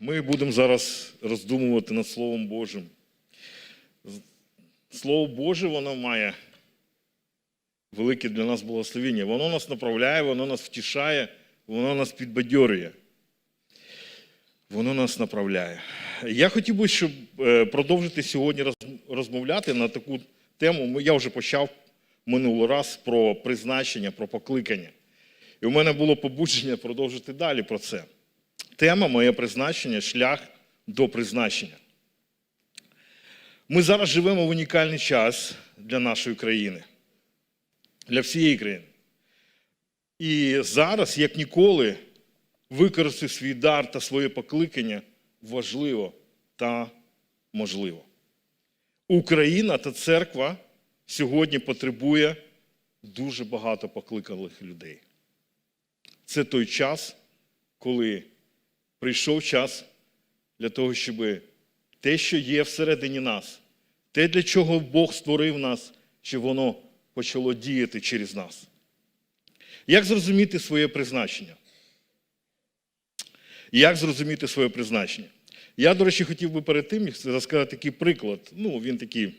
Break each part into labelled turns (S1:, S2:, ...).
S1: Ми будемо зараз роздумувати над Словом Божим. Слово Боже, воно має велике для нас благословення. Воно нас направляє, воно нас втішає, воно нас підбадьорює. Воно нас направляє. Я хотів би, щоб е, продовжити сьогодні розмовляти на таку тему. Я вже почав минулий раз про призначення, про покликання. І у мене було побудження продовжити далі про це. Тема моє призначення шлях до призначення. Ми зараз живемо в унікальний час для нашої країни, для всієї країни. І зараз, як ніколи, використати свій дар та своє покликання важливо та можливо. Україна та церква сьогодні потребує дуже багато покликаних людей. Це той час, коли прийшов час для того, щоб те, що є всередині нас, те, для чого Бог створив нас, щоб воно почало діяти через нас. Як зрозуміти своє призначення? Як зрозуміти своє призначення? Я, до речі, хотів би перед тим розказати такий приклад. Ну, він такий,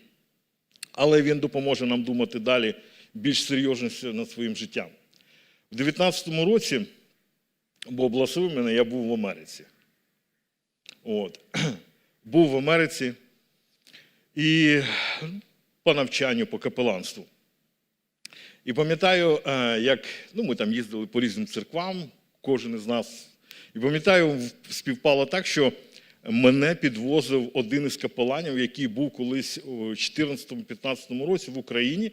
S1: але він допоможе нам думати далі більш серйозно над своїм життям. У 19-му році, бо благословив мене, я був в Америці. От. Був в Америці і по навчанню, по капеланству. І пам'ятаю, е, як ну, ми там їздили по різним церквам, кожен із нас. І пам'ятаю, співпало так, що мене підвозив один із капеланів, який був колись у 2014-2015 році в Україні.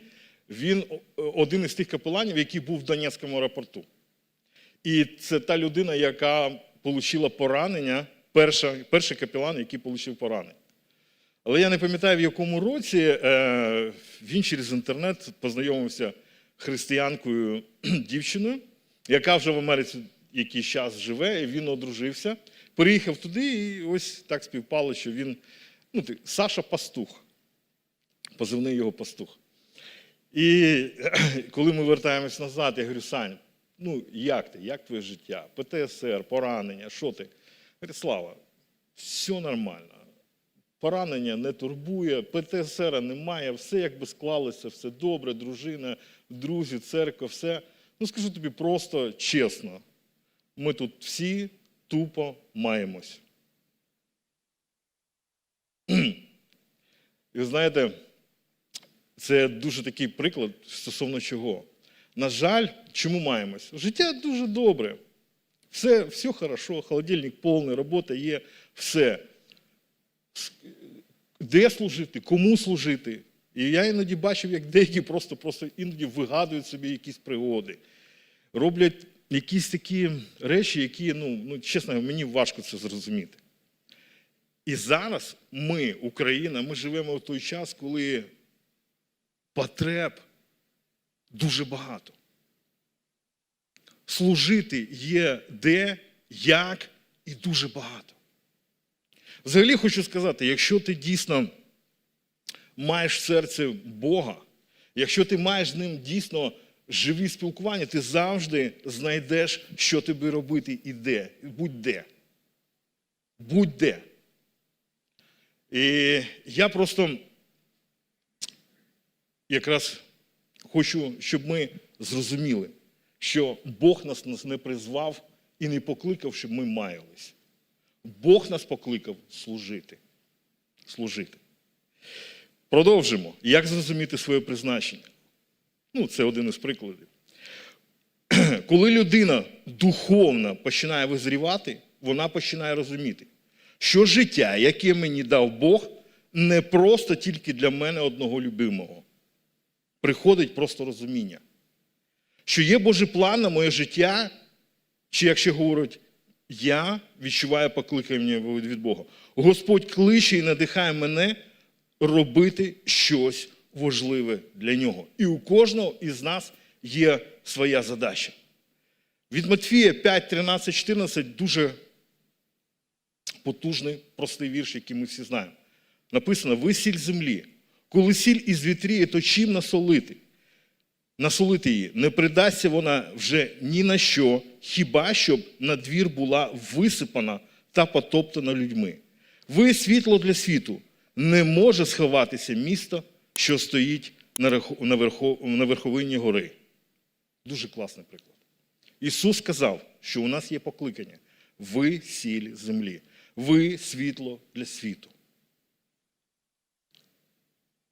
S1: Він е, один із тих капеланів, який був в Донецькому аеропорту. І це та людина, яка отримала поранення, перша, перший капелан, який отримав поранення. Але я не пам'ятаю, в якому році е, він через інтернет познайомився християнкою дівчиною, яка вже в Америці якийсь час живе, і він одружився. Переїхав туди, і ось так співпало, що він, ну, ти- Саша Пастух, позивний його пастух. І коли ми вертаємось назад, я говорю, Сань, ну як ти, як твоє життя? ПТСР, поранення, що ти? Говорить, Слава, все нормально. Поранення не турбує, ПТСР немає, все якби склалося, все добре, дружина, друзі, церква, все. Ну скажу тобі просто чесно, ми тут всі тупо маємось. І знаєте, це дуже такий приклад стосовно чого. На жаль, чому маємось? Життя дуже добре. Все, все хорошо, холодильник повний, робота є, все. Де служити, кому служити? І я іноді бачив, як деякі просто, просто іноді вигадують собі якісь пригоди, роблять якісь такі речі, які, ну, ну чесно, мені важко це зрозуміти. І зараз ми, Україна, ми живемо в той час, коли потреб дуже багато. Служити є де, як і дуже багато. Взагалі хочу сказати, якщо ти дійсно маєш в серці Бога, якщо ти маєш з ним дійсно живі спілкування, ти завжди знайдеш, що тобі робити і де, будь-де. Будь-де. І я просто якраз хочу, щоб ми зрозуміли, що Бог нас, не призвав і не покликав, щоб ми маялись. Бог нас покликав служити. Служити. Продовжимо. Як зрозуміти своє призначення? Ну, це один із прикладів. Коли людина духовно починає визрівати, вона починає розуміти, що життя, яке мені дав Бог, не просто тільки для мене одного любимого. Приходить просто розуміння, що є Божий план на моє життя, чи якщо говорить, я відчуваю покликання від Бога. Господь кличе і надихає мене робити щось важливе для нього. І у кожного із нас є своя задача. Від Матфія 5, 13, 14 дуже потужний, простий вірш, який ми всі знаємо. Написано: ви сіль землі. Коли сіль із вітріє, то чим насолити? Насолити її. Не придасться вона вже ні на що, хіба щоб на двір була висипана та потоптана людьми. Ви світло для світу. Не може сховатися місто, що стоїть на верховині гори. Дуже класний приклад. Ісус сказав, що у нас є покликання. Ви сіль землі, ви світло для світу.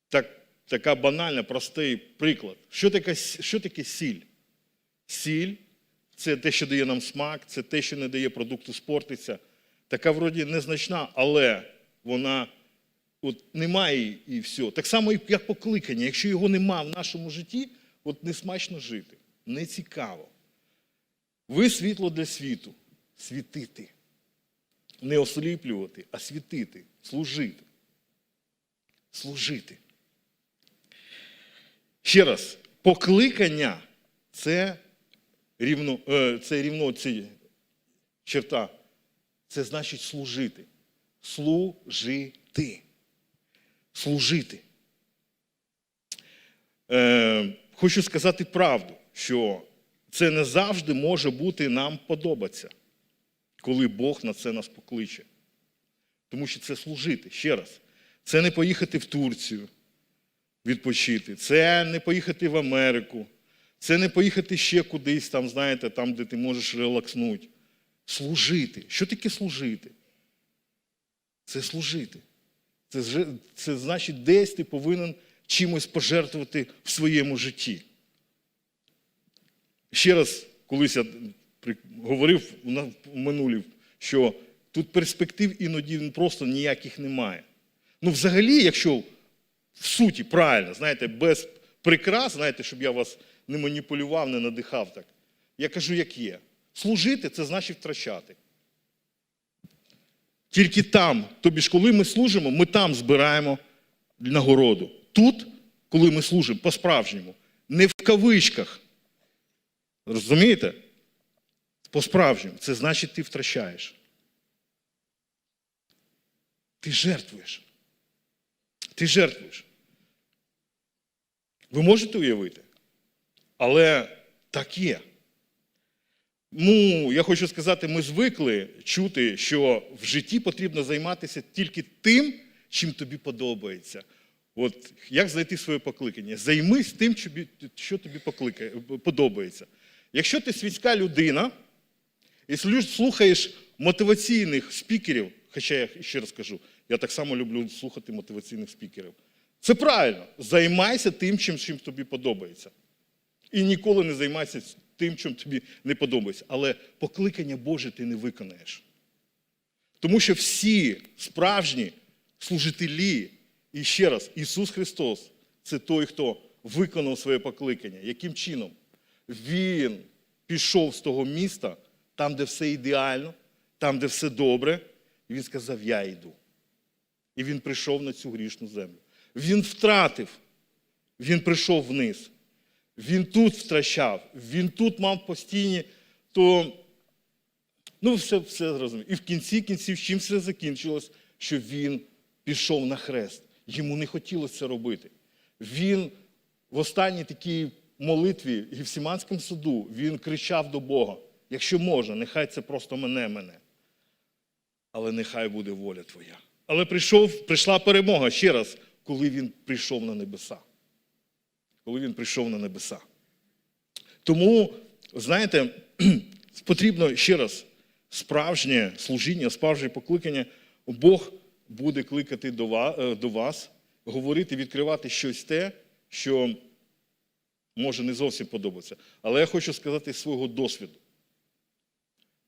S1: Так, така банальна, простий приклад. Що таке, що таке сіль? Сіль це те, що дає нам смак, це те, що не дає продукту спортитися. Така вроді незначна, але вона от немає і все. Так само, як покликання. Якщо його нема в нашому житті, от не смачно жити, не цікаво. Ви світло для світу. Світити. Не осліплювати, а світити, служити. Служити. Ще раз, покликання це рівно, е, це рівно ці черта. Це значить служити. Служити. Служити. Е, хочу сказати правду, що це не завжди може бути нам подобатися, коли Бог на це нас покличе. Тому що це служити. Ще раз, це не поїхати в Турцію відпочити, це не поїхати в Америку, це не поїхати ще кудись, там, знаєте, там, де ти можеш релакснути. Служити. Що таке служити? Це служити. Це, це значить, десь ти повинен чимось пожертвувати в своєму житті. Ще раз, колись я говорив в минулі, що тут перспектив іноді просто ніяких немає. Ну, взагалі, якщо в суті правильно, знаєте, без прикрас, знаєте, щоб я вас не маніпулював, не надихав так. Я кажу, як є. Служити це значить втрачати. Тільки там, тобі ж, коли ми служимо, ми там збираємо нагороду. Тут, коли ми служимо по-справжньому, не в кавичках. Розумієте? По-справжньому. Це значить, ти втрачаєш. Ти жертвуєш. Ти жертвуєш. Ви можете уявити? Але так є. Ну, я хочу сказати, ми звикли чути, що в житті потрібно займатися тільки тим, чим тобі подобається. От як знайти своє покликання? Займись тим, що тобі покликає, подобається. Якщо ти світська людина і слухаєш мотиваційних спікерів, хоча я ще раз кажу, я так само люблю слухати мотиваційних спікерів. Це правильно. Займайся тим, чим, чим тобі подобається. І ніколи не займайся тим, чим тобі не подобається. Але покликання Боже ти не виконаєш. Тому що всі справжні служителі, і ще раз, Ісус Христос це той, хто виконав своє покликання. Яким чином? Він пішов з того міста, там, де все ідеально, там, де все добре, і він сказав: Я йду. І він прийшов на цю грішну землю. Він втратив, він прийшов вниз. Він тут втрачав, він тут мав постійні, то ну, все, все зрозуміло. І в кінці кінців, чим все закінчилось, що він пішов на хрест. Йому не хотілося це робити. Він в останній такій молитві в Гефсиманському саду він кричав до Бога: якщо можна, нехай це просто мене мене. Але нехай буде воля твоя. Але прийшов, прийшла перемога ще раз, коли він прийшов на небеса. Коли він прийшов на небеса. Тому, знаєте, потрібно ще раз справжнє служіння, справжнє покликання. Бог буде кликати е, до вас, говорити, відкривати щось те, що може не зовсім подобатися. Але я хочу сказати свого досвіду,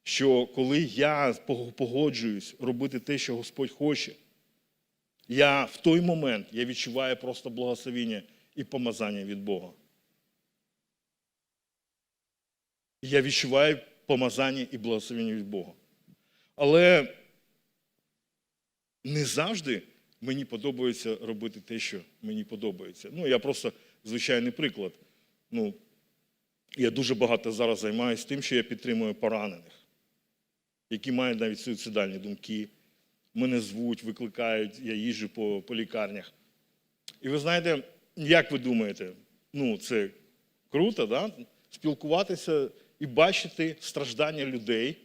S1: що коли я погоджуюсь робити те, що Господь хоче, я в той момент я відчуваю просто благословіння і помазання від Бога. Я відчуваю помазання і благословення від Бога. Але не завжди мені подобається робити те, що мені подобається. Ну, я просто звичайний приклад. Ну, я дуже багато зараз займаюся тим, що я підтримую поранених, які мають навіть суїцидальні думки. Мене звуть, викликають, я їжджу по, по лікарнях. І ви знаєте, як ви думаєте, ну це круто, да? спілкуватися і бачити страждання людей,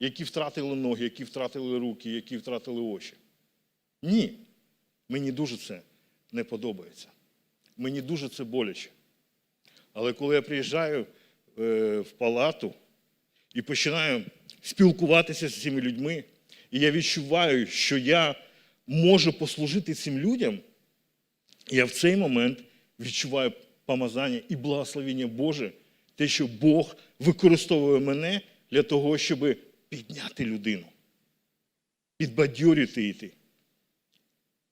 S1: які втратили ноги, які втратили руки, які втратили очі. Ні. Мені дуже це не подобається. Мені дуже це боляче. Але коли я приїжджаю е, в палату і починаю спілкуватися з цими людьми, і я відчуваю, що я можу послужити цим людям, я в цей момент відчуваю помазання і благословення Боже, те, що Бог використовує мене для того, щоб підняти людину, підбадьорити її,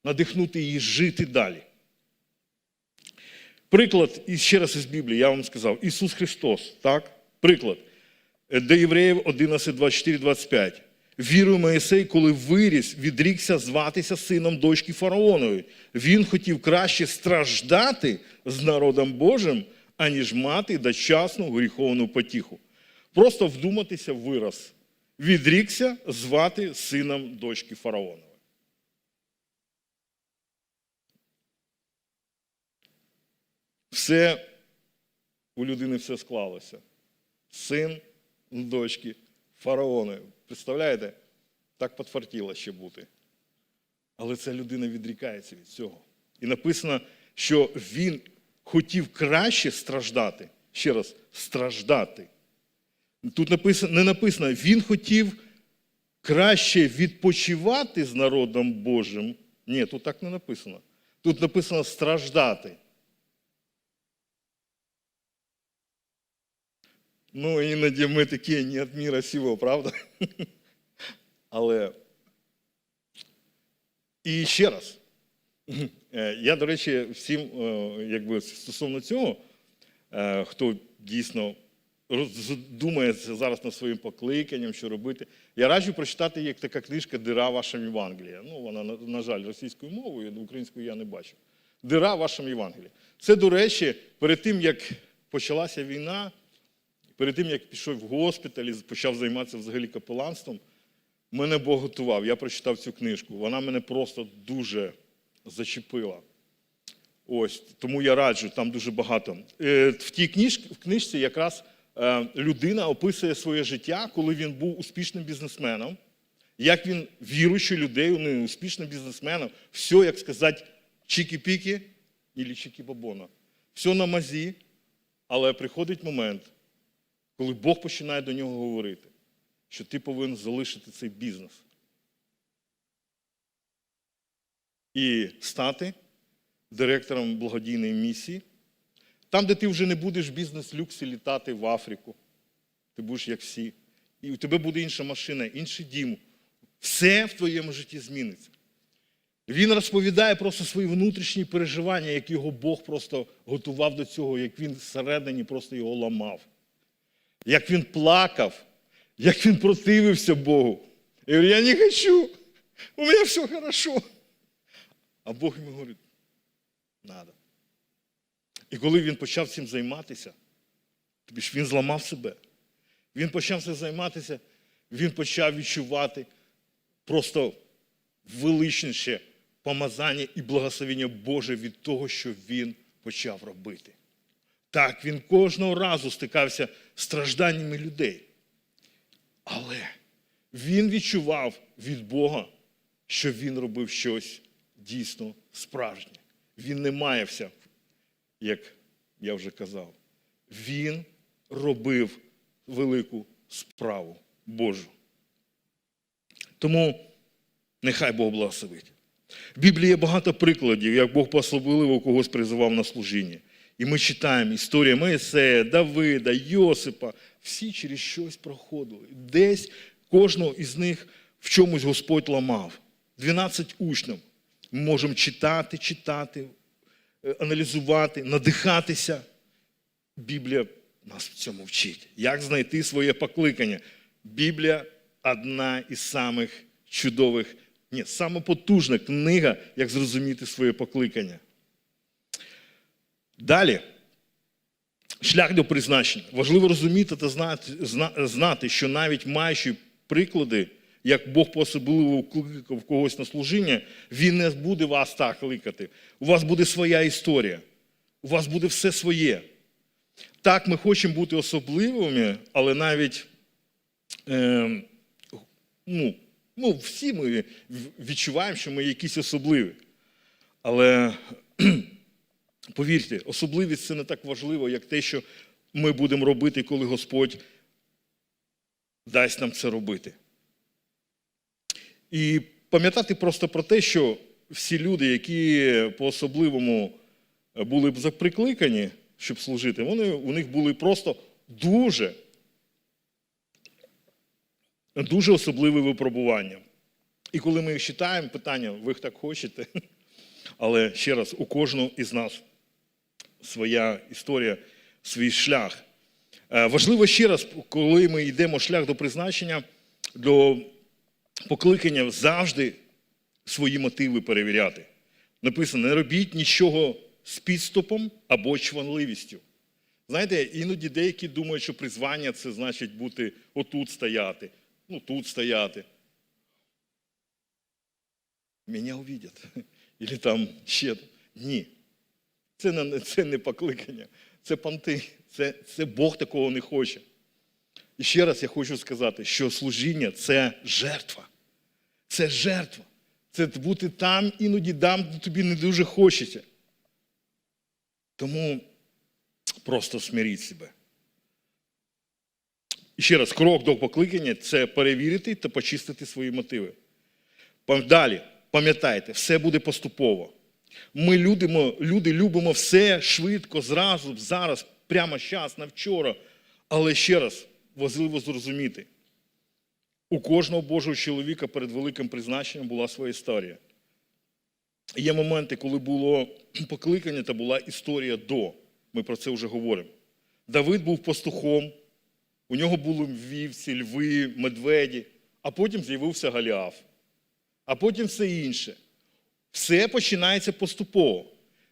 S1: надихнути її жити далі. Приклад, і ще раз із Біблії, я вам сказав, Ісус Христос, так? Приклад. До Євреїв 11, 24, 25. Вірою Моїсей, коли виріс, відрікся зватися сином дочки фараонової. Він хотів краще страждати з народом Божим, аніж мати дочасну гріховну потіху. Просто вдуматися вираз. Відрікся звати сином дочки фараонової. Все у людини все склалося. Син дочки фараони. Представляєте? Так подфартіло ще бути. Але ця людина відрікається від цього. І написано, що він хотів краще страждати. Ще раз, страждати. Тут написано, не написано, він хотів краще відпочивати з народом Божим. Ні, тут так не написано. Тут написано страждати. Ну, іноді ми такі не від міра сього, правда? Але і ще раз, Е, я, до речі, всім, е, якби стосовно цього, е, хто дійсно роз- думає зараз над своїм покликанням, що робити, я раджу прочитати як така книжка Дира вашим Євангелія. Ну, вона, на, жаль, російською мовою, українською я не бачу. Дира вашим Євангелія. Це, до речі, перед тим, як почалася війна, перед тим, як пішов в госпіталь і почав займатися взагалі капеланством, мене Бог готував. Я прочитав цю книжку. Вона мене просто дуже зачепила. Ось, тому я раджу, там дуже багато. Е, В тій книжці, в книжці якраз е, людина описує своє життя, коли він був успішним бізнесменом, як він віруючий людей, ну, успішним бізнесменом, все, як сказати, чікі-піки або чікі-бабона. Все на мазі, але приходить момент, коли Бог починає до нього говорити, що ти повинен залишити цей бізнес і стати директором благодійної місії, там, де ти вже не будеш бізнес-люксі літати в Африку, ти будеш як всі. І у тебе буде інша машина, інший дім. Все в твоєму житті зміниться. Він розповідає просто свої внутрішні переживання, як його Бог просто готував до цього, як він всередині просто його ламав, як він плакав, як він противився Богу. І говорить, я не хочу, у мене все хорошо. А Бог йому говорить, надо. І коли він почав цим займатися, тобі ж він зламав себе. Він почав цим займатися, він почав відчувати просто величніше помазання і благословення Боже від того, що він почав робити. Так, він кожного разу стикався з стражданнями людей. Але він відчував від Бога, що він робив щось дійсно справжнє. Він не маявся, як я вже казав. Він робив велику справу Божу. Тому нехай Бог благословить. В Біблії є багато прикладів, як Бог особливо когось призивав на служіння. І ми читаємо історію Моїсея, Давида, Йосипа. Всі через щось проходили. Десь кожного із них в чомусь Господь ламав. 12 учнів. Ми можемо читати, читати, е, аналізувати, надихатися. Біблія нас в цьому вчить. Як знайти своє покликання? Біблія одна із самих чудових, ні, сама потужна книга, як зрозуміти своє покликання. Далі. Шлях до призначення. Важливо розуміти та знати, що навіть маючи приклади, як Бог по-особливо кликав когось на служіння, Він не буде вас так кликати. У вас буде своя історія. У вас буде все своє. Так, ми хочемо бути особливими, але навіть е, Ну, ну всі ми відчуваємо, що ми якісь особливі. Але повірте, особливість це не так важливо, як те, що ми будемо робити, коли Господь дасть нам це робити. І пам'ятати просто про те, що всі люди, які по-особливому були б заприкликані, щоб служити, вони, у них були просто дуже, дуже особливі випробування. І коли ми їх читаємо, питання, ви їх так хочете? Але ще раз, у кожного із нас своя історія, свій шлях. Е, Важливо ще раз, коли ми йдемо шлях до призначення, до покликання завжди свої мотиви перевіряти. Написано: не робіть нічого з підступом або чванливістю. Знаєте, іноді деякі думають, що призвання це значить бути отут стояти, ну тут стояти. Мене увидять. Ілі там ще. Ні. Це не, це не покликання, це панти. Це, це Бог такого не хоче. І ще раз я хочу сказати, що служіння це жертва. Це жертва. Це бути там, іноді там, де тобі не дуже хочеться. Тому просто смиріть себе. І ще раз, крок до покликання це перевірити та почистити свої мотиви. Далі, пам'ятайте, все буде поступово. Ми людимо, люди любимо все швидко, зразу, зараз, прямо зараз, на вчора. Але ще раз важливо зрозуміти, у кожного Божого чоловіка перед великим призначенням була своя історія. Є моменти, коли було покликання та була історія до. Ми про це вже говоримо. Давид був пастухом, у нього були вівці, льви, медведі, а потім з'явився Галіаф, а потім все інше. Все починається поступово.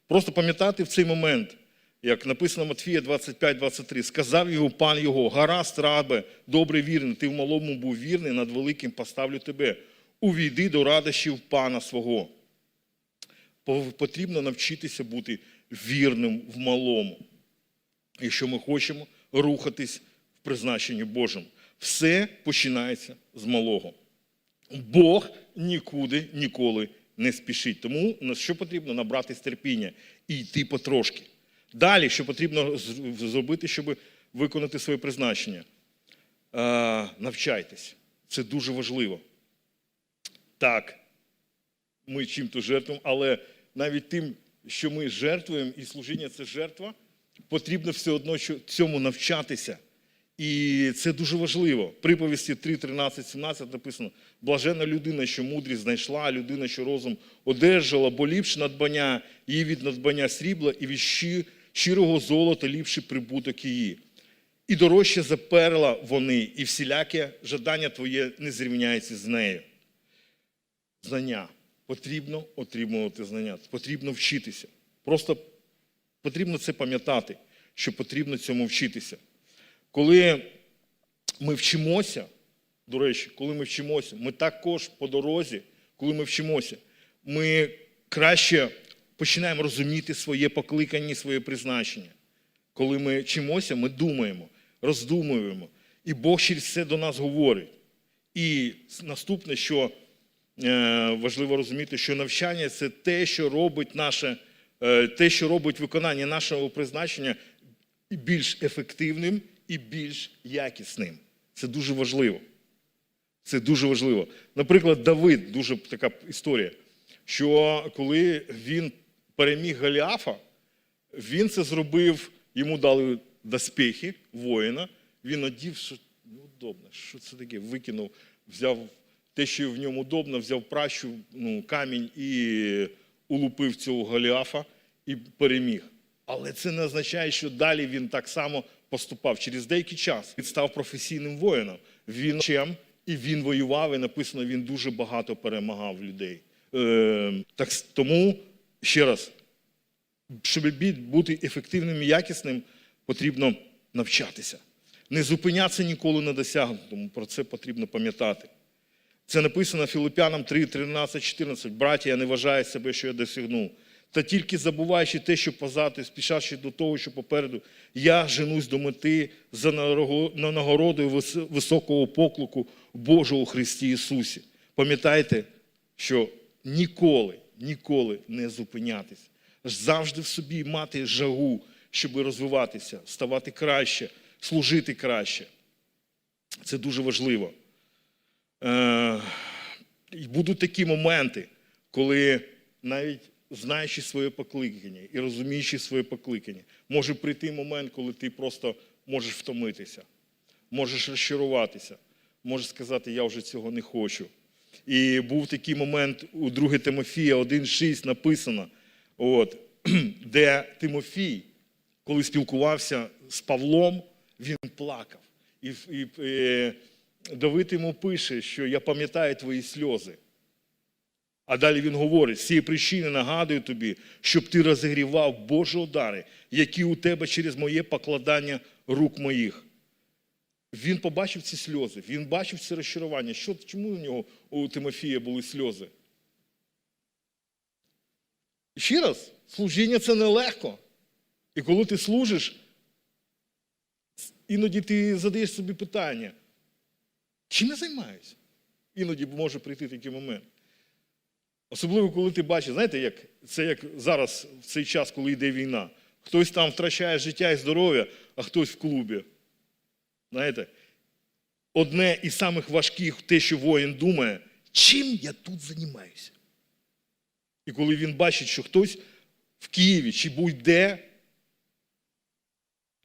S1: Просто пам'ятати в цей момент, як написано Матфія 25-23, сказав його пан його, гаразд, рабе, добре вірний, ти в малому був вірний, над великим поставлю тебе. Увійди до радощів пана свого. Потрібно навчитися бути вірним в малому, якщо ми хочемо рухатись в призначенні Божому. Все починається з малого. Бог нікуди ніколи не спішить. Тому на що потрібно набратись терпіння і йти потрошки. Далі, що потрібно зробити, щоб виконати своє призначення? Навчайтесь. Це дуже важливо. Так, ми чим-то жертвуємо, але навіть тим, що ми жертвуємо, і служіння це жертва, потрібно все одно цьому навчатися. І це дуже важливо. Приповісті 3, 13, 17 написано: блажена людина, що мудрість знайшла, людина, що розум одержала, бо ліпше надбання її від надбання срібла, і від щирого золота ліпший прибуток її. І дорожче за перла вони, і всіляке жадання твоє не зрівняється з нею. Знання. Потрібно отримувати знання, потрібно вчитися. Просто потрібно це пам'ятати, що потрібно цьому вчитися. Коли ми вчимося, до речі, коли ми вчимося, ми також по дорозі, коли ми вчимося, ми краще починаємо розуміти своє покликання, своє призначення. Коли ми вчимося, ми думаємо, роздумуємо, і Бог через це до нас говорить. І наступне, що е, важливо розуміти, що навчання це те, що робить наше, е, те, що робить виконання нашого призначення більш ефективним і більш якісним. Це дуже важливо. Це дуже важливо. Наприклад, Давид, дуже така історія, що коли він переміг Голіафа, він це зробив, йому дали доспехи воїна, він одів, що неудобно, що це таке, викинув, взяв те, що в ньому удобно, взяв пращу, ну, камінь і улупив цього Голіафа і переміг. Але це не означає, що далі він так само поступав. Через деякий час він став професійним воїном. Він чим і він воював, і написано, він дуже багато перемагав людей. Е, так, тому ще раз, щоб бути ефективним і якісним, потрібно навчатися. Не зупинятися ніколи на досягнутому. Про це потрібно пам'ятати. Це написано Філиппянам 3, 13, 14. Браті, я не вважаю себе, що я досягнув. Та тільки забуваючи те, що позаду, спішачи до того, що попереду, я женусь до мети за нагородою високого поклику Божого Христі Ісусі. Пам'ятайте, що ніколи, ніколи не зупинятись. Завжди в собі мати жагу, щоб розвиватися, ставати краще, служити краще. Це дуже важливо. Е, будуть такі моменти, коли навіть знаючи своє покликання і розуміючи своє покликання, може прийти момент, коли ти просто можеш втомитися, можеш розчаруватися, можеш сказати, я вже цього не хочу. І був такий момент у 2 Тимофія 1,6 написано, от, де Тимофій, коли спілкувався з Павлом, він плакав. І, і е, Давид йому пише, що я пам'ятаю твої сльози. А далі він говорить: з цієї причини нагадую тобі, щоб ти розігрівав Божі удари, які у тебе через моє покладання рук моїх. Він побачив ці сльози, він бачив ці розчарування. Що, чому у нього у Тимофія були сльози? Ще раз, служіння це нелегко. І коли ти служиш, іноді ти задаєш собі питання, чим я займаюся? Іноді може прийти такий момент. Особливо, коли ти бачиш, знаєте, як, це як зараз, в цей час, коли йде війна. Хтось там втрачає життя і здоров'я, а хтось в клубі. Знаєте, одне із самих важких те, що воїн думає, чим я тут займаюся? І коли він бачить, що хтось в Києві чи будь-де,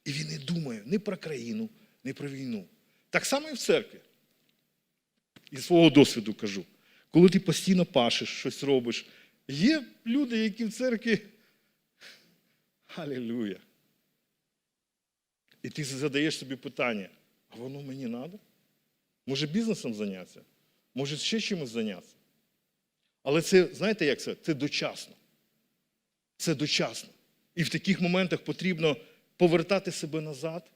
S1: і він не думає ні про країну, ні про війну. Так само і в церкві. Із свого досвіду кажу. Коли ти постійно пашеш, щось робиш, є люди, які в церкві. Алілюя. І ти задаєш собі питання, а воно мені треба? Може бізнесом зайнятися? Може ще чимось зайнятися? Але це, знаєте, як це? Це дочасно. Це дочасно. І в таких моментах потрібно повертати себе назад.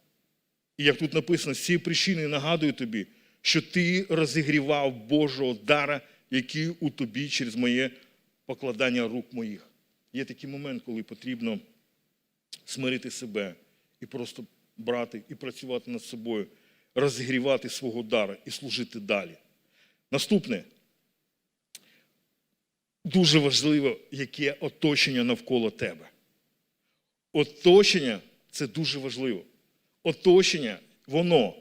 S1: І як тут написано, з цієї причини нагадую тобі, що ти розігрівав Божого дара, який у тобі через моє покладання рук моїх. Є такий момент, коли потрібно смирити себе і просто брати і працювати над собою, розігрівати свого дара і служити далі. Наступне. Дуже важливо, яке оточення навколо тебе. Оточення це дуже важливо. Оточення, воно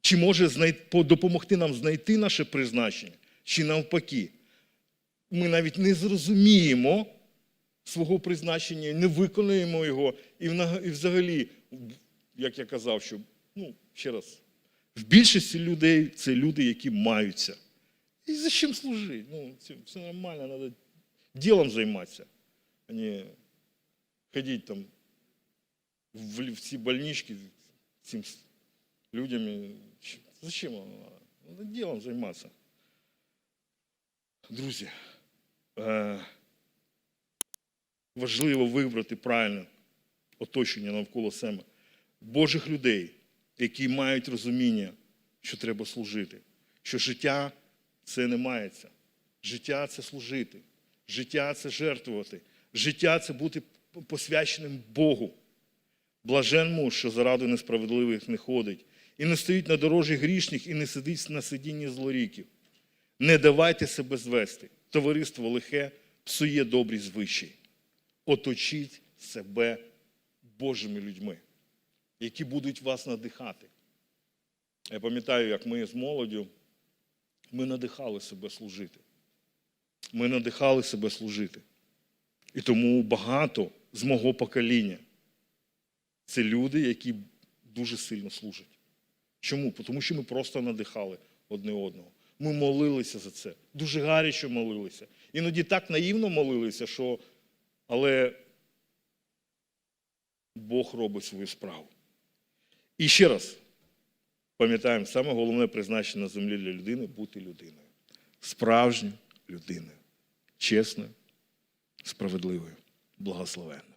S1: чи може допомогти нам знайти наше призначення, чи навпаки. Ми навіть не зрозуміємо свого призначення, не виконуємо його. І, взагалі, як я казав, що, ну, ще раз, в більшості людей це люди, які маються. І за чим служити? Ну, це все нормально, треба ділом займатися, а не ходити там в, в ці больнички цим людям. Зачем воно ділом займатися. Друзі, е, важливо вибрати правильне оточення навколо себе. Божих людей, які мають розуміння, що треба служити, що життя це не мається. Життя це служити, життя це жертвувати, життя це бути посвяченим Богу. Блажен муж, що заради несправедливих не ходить, і не стоїть на дорожі грішних, і не сидить на сидінні злоріків. Не давайте себе звести. Товариство лихе псує добрі звичаї. Оточіть себе Божими людьми, які будуть вас надихати. Я пам'ятаю, як ми з молоддю, ми надихали себе служити. Ми надихали себе служити. І тому багато з мого покоління це люди, які дуже сильно служать. Чому? Тому що ми просто надихали одне одного. Ми молилися за це. Дуже гаряче молилися. Іноді так наївно молилися, що. Але Бог робить свою справу. І ще раз пам'ятаємо, саме головне призначення на землі для людини бути людиною. Справжньою людиною. Чесною, справедливою, благословенною.